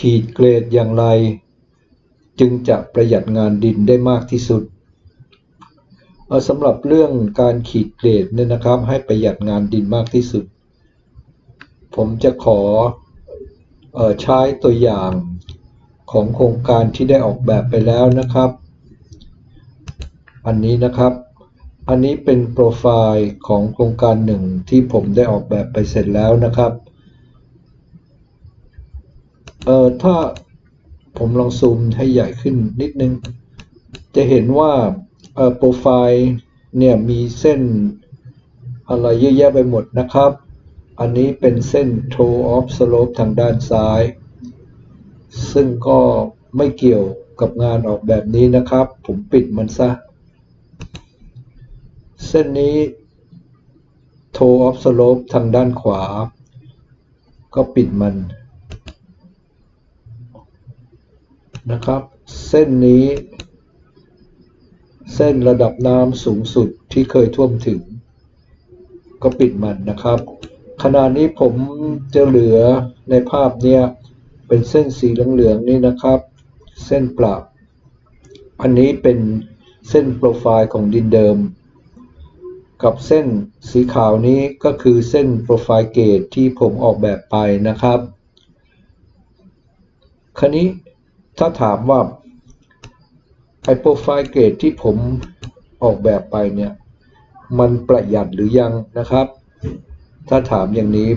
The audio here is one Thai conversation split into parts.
ขีดเกรดอย่างไร จึงจะประหยัดงานดินได้มากที่สุดเออสำหรับเรื่องการขีดเกรดเนี่ยนะครับ ให้ประหยัดงานดินมากที่สุด ผมจะขออใช้ตัวอย่างของโครงการที่ได้ออกแบบไปแล้วนะครับ อันนี้นะครับ อันนี้เป็นโปรไฟล์ของโครงการหนึ่งที่ผมได้ออกแบบไปเสร็จแล้วนะครับ เอ่อถ้าผมลองซูมให้ใหญ่ขึ้นนิดนึง จะเห็นว่าเอ่อโปรไฟล์เนี่ยมีเส้นอะไรเยอะแยะไปหมดนะครับ อันนี้เป็นเส้น toe of slope ทางด้านซ้าย ซึ่งก็ไม่เกี่ยวกับงานออกแบบนี้นะครับ ผมปิดมันซะ เส้นนี้ toe of slope ทางด้านขวา ก็ปิดมัน นะครับ เส้นนี้ เส้นระดับน้ำสูงสุดที่เคยท่วมถึง ก็ปิดมันนะครับ ขณะนี้ผมจะเหลือในภาพเนี้ยเป็นเส้นสีเหลืองๆนี่นะครับ เส้นปรับอันนี้เป็นเส้นโปรไฟล์ของดินเดิม กับเส้นสีขาวนี้ก็คือเส้นโปรไฟล์เกตที่ผมออกแบบไปนะครับคราวนี้ ถ้าถามว่าไอโปรไฟล์เกตที่ผมออกแบบไปเนี่ย มันประหยัดหรือยังนะครับ ถ้าถามอย่างนี้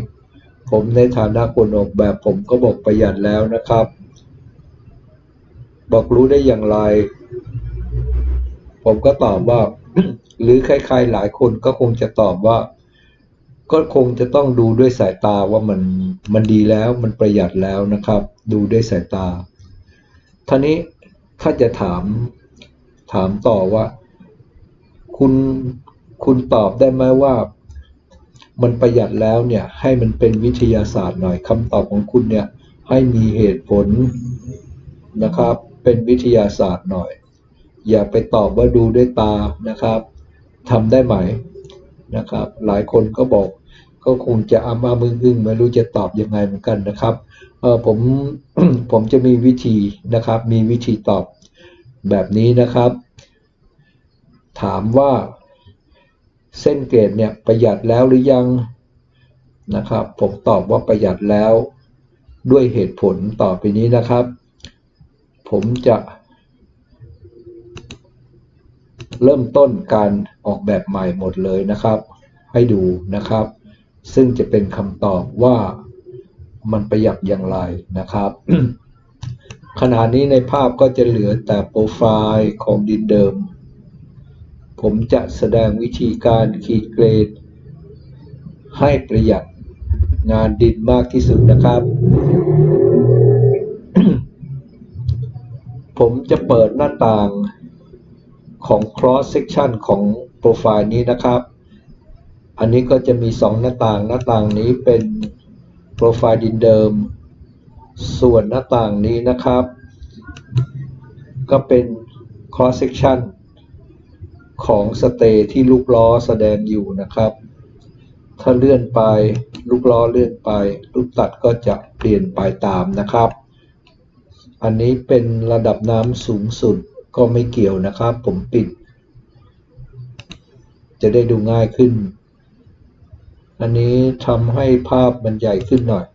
ผมในฐานะคนออกแบบผมก็บอกประหยัดแล้วนะครับ บอกรู้ได้อย่างไร ผมก็ตอบว่า หรือใครๆหลายคนก็คงจะตอบว่า ก็คงจะต้องดูด้วยสายตาว่ามันมันดีแล้วมันประหยัดแล้วนะครับ ดูด้วยสายตา ท่านี้ถ้าจะถามถามต่อว่า คุณคุณตอบได้ไหมว่า มันประหยัดแล้วเนี่ย ให้มันเป็นวิทยาศาสตร์หน่อยคำตอบของคุณเนี่ย ให้มีเหตุผลนะครับ เป็นวิทยาศาสตร์หน่อย อย่าไปตอบว่าดูด้วยตานะครับทำได้ไหมนะครับ หลายคนก็บอก ก็คงจะอามามึงอึ้งไม่รู้จะตอบยังไงเหมือนกันนะครับเออผมผมจะมีวิธีนะครับ มีวิธีตอบแบบนี้นะครับ ถามว่าเส้นเกรดเนี่ยประหยัดแล้วหรือยังนะครับ ผมตอบว่าประหยัดแล้วด้วยเหตุผลต่อไปนี้นะครับ ผมจะเริ่มต้นการออกแบบใหม่หมดเลยนะครับ ให้ดูนะครับ ซึ่งจะเป็นคำตอบว่ามันประหยัดอย่างไรนะครับ ขณะนี้ในภาพก็จะเหลือแต่โปรไฟล์ของดินเดิม ผมจะแสดงวิธีการขีดเกรด ให้ประหยัดงานดินมากที่สุดนะครับ ผมจะเปิดหน้าต่างของ cross section ของโปรไฟล์นี้นะครับ อันนี้ก็จะมี 2 หน้าต่างหน้าต่างนี้เป็นโปรไฟล์ดินเดิม ส่วนหน้าต่างนี้นะครับ ก็เป็น cross section ของสเตย์ที่ลูกล้อแสดงอยู่นะครับ ถ้าเลื่อนไปลูกล้อเลื่อนไป ลูกตัดก็จะเปลี่ยนไปตามนะครับ อันนี้เป็นระดับน้ำสูงสุดก็ไม่เกี่ยวนะครับ ผมปิด จะได้ดูง่ายขึ้น อันนี้ทำให้ภาพมันใหญ่ขึ้นหน่อย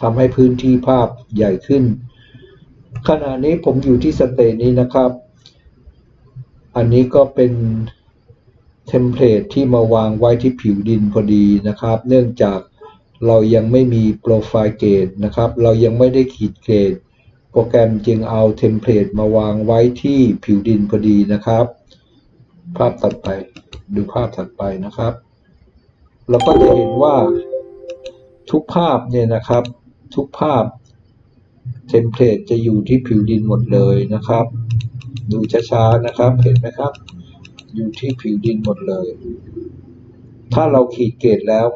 ทำให้พื้นที่ภาพใหญ่ขึ้น ขณะนี้ผมอยู่ที่สเตจนี้นะครับ อันนี้ก็เป็นเทมเพลตที่มาวางไว้ที่ผิวดินพอดีนะครับ เนื่องจากเรายังไม่มีโปรไฟล์เกตนะครับ เรายังไม่ได้ขีดเกตโปรแกรมจึงเอาเทมเพลตมาวางไว้ที่ผิวดินพอดีนะครับ ภาพตัดไป ดูภาพถัดไปนะครับ เราก็จะเห็นว่าทุกภาพเนี่ยนะครับ ทุกภาพเทมเพลตจะอยู่ที่ผิวดินหมดเลยนะครับ ดูช้าๆนะครับเห็นไหมครับ อยู่ที่ผิวดินหมดเลย ถ้าเราขีดเกตแล้ว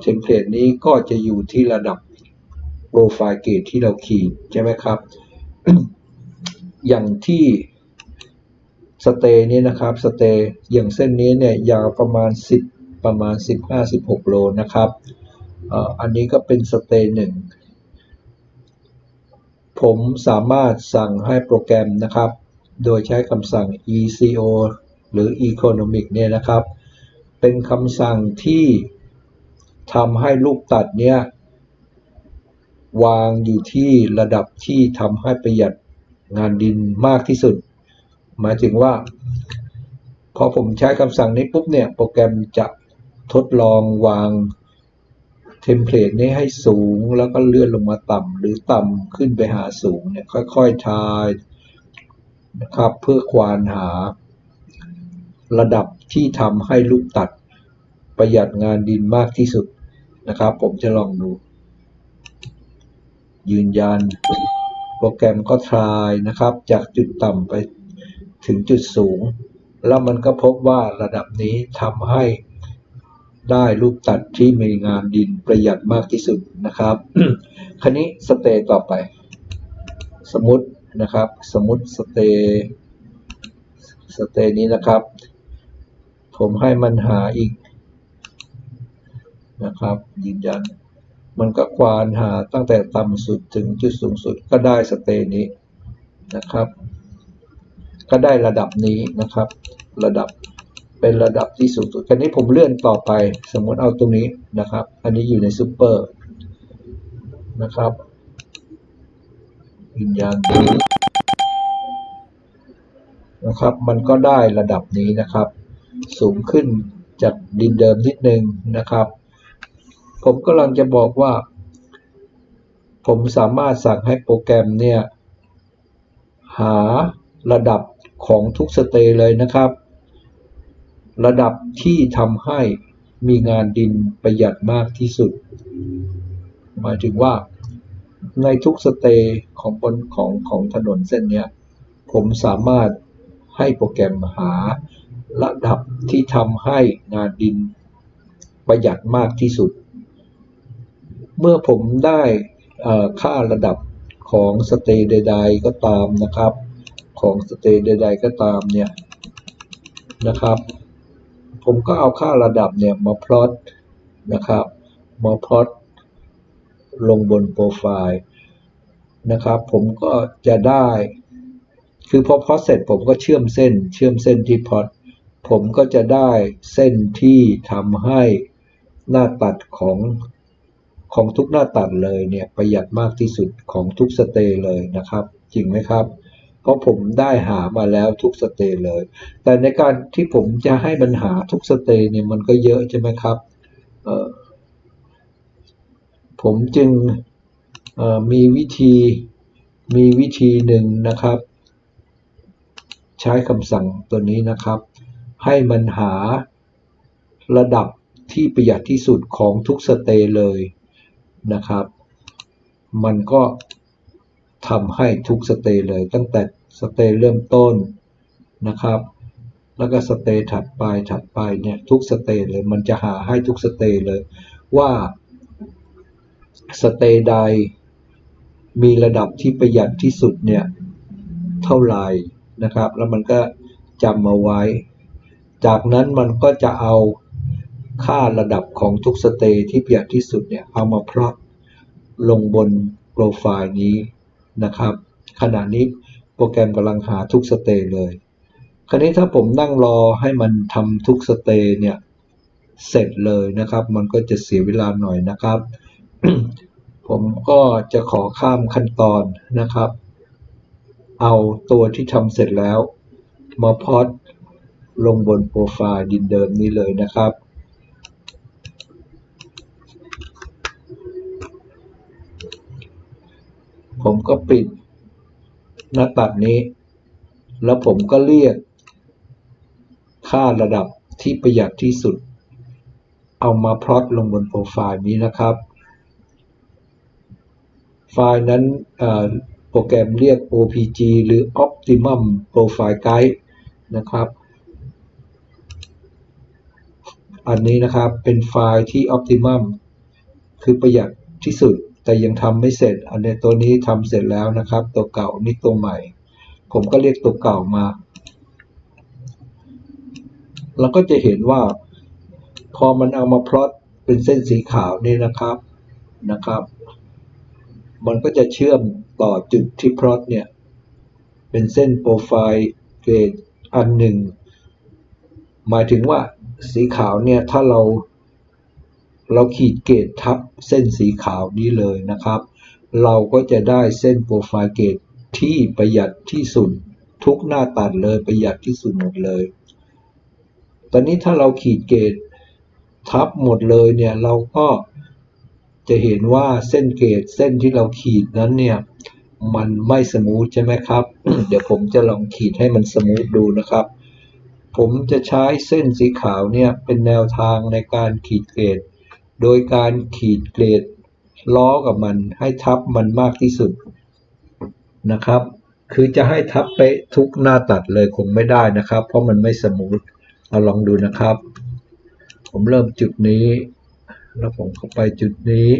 เทมเพลตนี้ก็จะอยู่ที่ระดับโปรไฟล์เกตที่เราขีดใช่ไหมครับ อย่างที่ สเตย์นี้นะครับสเตย์อย่างเส้นนี้เนี่ยยาวประมาณ 10 ประมาณ 15-16 โลนะครับอันนี้ก็เป็นสเตย์หนึ่งผมสามารถสั่งให้โปรแกรมนะครับ โดยใช้คำสั่ง ECO หรือ Economic เนี่ยนะครับ เป็นคำสั่งที่ทำให้ลูกตัดเนี่ยวางอยู่ที่ระดับที่ทำให้ประหยัดงานดินมากที่สุด หมายถึงว่า พอผมใช้คำสั่งนี้ปุ๊บเนี่ย โปรแกรมจะทดลองวางเทมเพลตนี้ให้สูงแล้วก็เลื่อนลงมาต่ำหรือต่ำขึ้นไปหาสูงเนี่ยค่อยๆทายนะครับเพื่อควานหา ระดับที่ทำให้ลูกตัดประหยัดงานดินมากที่สุดนะครับ ผมจะลองดู ยืนยัน โปรแกรมก็ทายนะครับ จากจุดต่ำไป ถึงจุดสูง แล้วมันก็พบว่าระดับนี้ทำให้ได้ลูกตัดที่มีงานดินประหยัดมากที่สุดนะครับ คันนี้สเตย์ต่อไป สมมตินะครับ สมมติสเตย์สเตย์นี้นะครับ ผมให้มันหาอีกนะครับ ยืนยัน มันก็ควานหาตั้งแต่ต่ำสุดถึงจุดสูงสุดก็ได้สเตย์นี้นะครับ ก็ได้ระดับนี้นะครับ ระดับเป็นระดับที่สูงสุดคันนี้ผมเลื่อนต่อไป สมมติเอาตรงนี้นะครับ อันนี้อยู่ในซูเปอร์นะครับยืนยันนะครับ มันก็ได้ระดับนี้นะครับ สูงขึ้นจากดินเดิมนิดนึงนะครับ ผมกำลังจะบอกว่า ผมสามารถสั่งให้โปรแกรมเนี่ย หาระดับ ของทุกสเตย์เลยนะครับ ระดับที่ทำให้มีงานดินประหยัดมากที่สุด หมายถึงว่าในทุกสเตย์ของบนของของถนนเส้นเนี้ยผมสามารถให้โปรแกรมหาระดับที่ทำให้งานดินประหยัดมากที่สุด เมื่อผมได้ค่าระดับของสเตย์ใด ๆ ก็ตามนะครับ ของสเตย์ใด ๆ ก็ตามเนี่ยนะครับ ผมก็เอาค่าระดับเนี่ยมาพลอตนะครับ มาพลอตลงบนโปรไฟล์นะครับ ผมก็จะได้ คือพอพลอตเสร็จผมก็เชื่อมเส้น เชื่อมเส้นที่พลอตผมก็จะได้เส้นที่ทำให้หน้าตัดของของทุกหน้าตัดเลยเนี่ยประหยัดมากที่สุดของทุกสเตย์เลยนะครับ จริงไหมครับ เพราะผมได้หามาแล้วทุกสเตย์เลย แต่ในการที่ผมจะให้มันหาทุกสเตย์เนี่ยมันก็เยอะใช่ไหมครับผมจึงมีวิธีมีวิธีหนึ่งนะครับ ใช้คำสั่งตัวนี้นะครับ ให้มันหาระดับที่ประหยัดที่สุดของทุกสเตย์เลยนะครับ มันก็ ทำให้ทุกสเตย์เลยตั้งแต่สเตย์เริ่มต้นนะครับ แล้วก็สเตย์ถัดไปถัดไปเนี่ยทุกสเตย์เลยมันจะหาให้ทุกสเตย์เลยว่าสเตย์ใดมีระดับที่ประหยัดที่สุดเนี่ยเท่าไหร่นะครับ แล้วมันก็จำมาไว้ จากนั้นมันก็จะเอาค่าระดับของทุกสเตย์ที่ประหยัดที่สุดเนี่ยเอามาพลอตลงบนโปรไฟล์นี้ นะครับ ขณะนี้โปรแกรมกำลังหาทุกสเตย์เลย คราวนี้ถ้าผมนั่งรอให้มันทำทุกสเตย์เนี่ยเสร็จเลยนะครับ มันก็จะเสียเวลาหน่อยนะครับ ผมก็จะขอข้ามขั้นตอนนะครับ เอาตัวที่ทำเสร็จแล้ว มาพอดลงบนโปรไฟล์ดินเดิมนี้เลยนะครับ ผมก็ปิดหน้าตัดนี้ แล้วผมก็เรียก ค่าระดับที่ประหยัดที่สุด เอามาพลอตลงบนโปรไฟล์นี้นะครับ ไฟล์นั้นโปรแกรมเรียก OPG หรือ Optimum Profile Guide นะครับ อันนี้นะครับเป็นไฟล์ที่ Optimum คือประหยัดที่สุด แต่ยังทำไม่เสร็จ อันนี้ตัวนี้ทำเสร็จแล้วนะครับ ตัวเก่านี่ตัวใหม่ ผมก็เรียกตัวเก่ามาเราก็จะเห็นว่า พอมันเอามาพลอตเป็นเส้นสีขาวนี่นะครับนะครับ มันก็จะเชื่อมต่อจุดที่พลอตเนี่ย เป็นเส้นโปรไฟล์เกรดอันหนึ่ง หมายถึงว่าสีขาวเนี่ยถ้าเรา เราขีดเกรดทับเส้นสีขาวนี้เลยนะครับ เราก็จะได้เส้นโปรไฟล์เกรดที่ประหยัดที่สุด ทุกหน้าตัดเลยประหยัดที่สุดหมดเลย ตอนนี้ถ้าเราขีดเกรดทับหมดเลยเนี่ยเราก็จะเห็นว่าเส้นเกรดเส้นที่เราขีดนั้นเนี่ยมันไม่สมูทใช่ไหมครับ เดี๋ยวผมจะลองขีดให้มันสมูทดูนะครับ ผมจะใช้เส้นสีขาวเนี่ยเป็นแนวทางในการขีดเกรด โดยการขีดเกรดล้อกับมันให้ทับมันมากที่สุดนะครับ คือจะให้ทับเป๊ะทุกหน้าตัดเลยคงไม่ได้นะครับ เพราะมันไม่สมูทเราลองดูนะครับ ผมเริ่มจุดนี้ แล้วผมก็ไปจุดนี้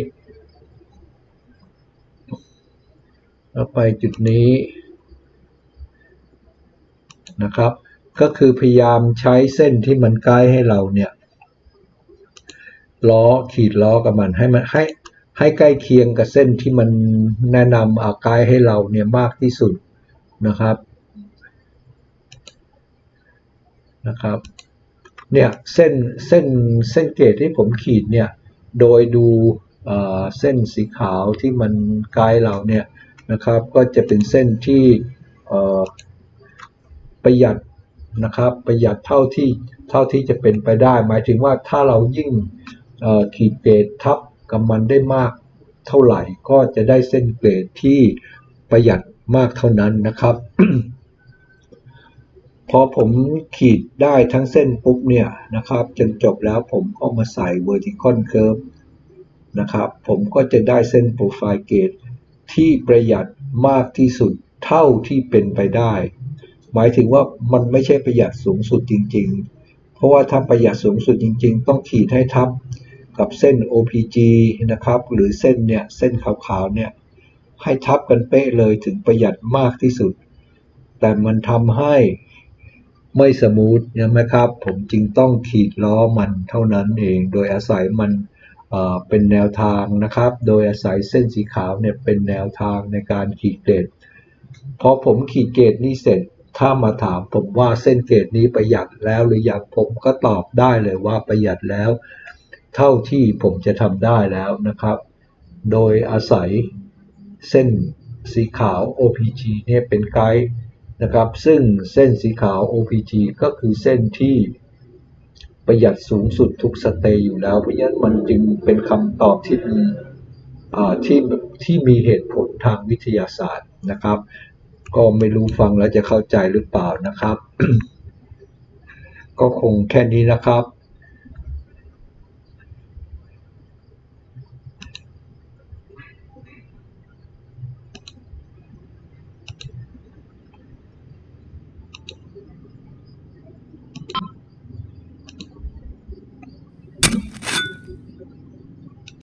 แล้วไปจุดนี้นะครับ ก็คือพยายามใช้เส้นที่มันใกล้ให้เราเนี่ย ล้อขีดล้อกับมันให้มันให้ให้ใกล้เคียงกับเส้นที่มันแนะนำอาไกด์ให้เราเนี่ยมากที่สุดนะครับนะครับเนี่ยเส้นเส้นเส้นเกรดที่ผมขีดเนี่ยโดยดูเส้นสีขาวที่มันไกด์เราเนี่ยนะครับก็จะเป็นเส้นที่ประหยัดนะครับประหยัดเท่าที่เท่าที่จะเป็นไปได้ หมายถึงว่าถ้าเรายิ่ง ขีดเกรดทับกับมันได้มากเท่าไหร่ก็จะได้เส้นเกรดที่ประหยัดมากเท่านั้นนะครับ พอผมขีดได้ทั้งเส้นปุ๊บเนี่ยนะครับ จนจบแล้วผมก็มาใส่ vertical curve นะครับ ผมก็จะได้เส้นโปรไฟล์เกตที่ประหยัดมากที่สุดเท่าที่เป็นไปได้ หมายถึงว่ามันไม่ใช่ประหยัดสูงสุดจริง ๆ เพราะว่าถ้าประหยัดสูงสุดจริง ๆ ต้องขีดให้ทับ กับเส้น OPG นะครับ หรือเส้นเนี่ยเส้นขาวๆเนี่ยให้ทับกันเป๊ะเลยถึงประหยัดมากที่สุด แต่มันทำให้ไม่สมูทใช่ไหมครับ ผมจึงต้องขีดล้อมันเท่านั้นเอง โดยอาศัยมันเอ่อเป็นแนวทางนะครับ โดยอาศัยเส้นสีขาวเนี่ยเป็นแนวทางในการขีดเกรดพอผมขีดเกรดนี้เสร็จ ถ้ามาถามผมว่าเส้นเกรดนี้ประหยัดแล้วหรือยังผมก็ตอบได้เลยว่าประหยัดแล้ว เท่าที่ผมจะทำได้แล้วนะครับ โดยอาศัยเส้นสีขาว OPG เนี่ยเป็นไกด์นะครับ ซึ่งเส้นสีขาว OPG ก็คือเส้นที่ประหยัดสูงสุดทุกสเตย์อยู่แล้ว เพราะฉะนั้นมันจึงเป็นคำตอบที่มีที่ที่มีเหตุผลทางวิทยาศาสตร์นะครับ ก็ไม่รู้ฟังแล้วจะเข้าใจหรือเปล่านะครับ ก็คงแค่นี้นะครับ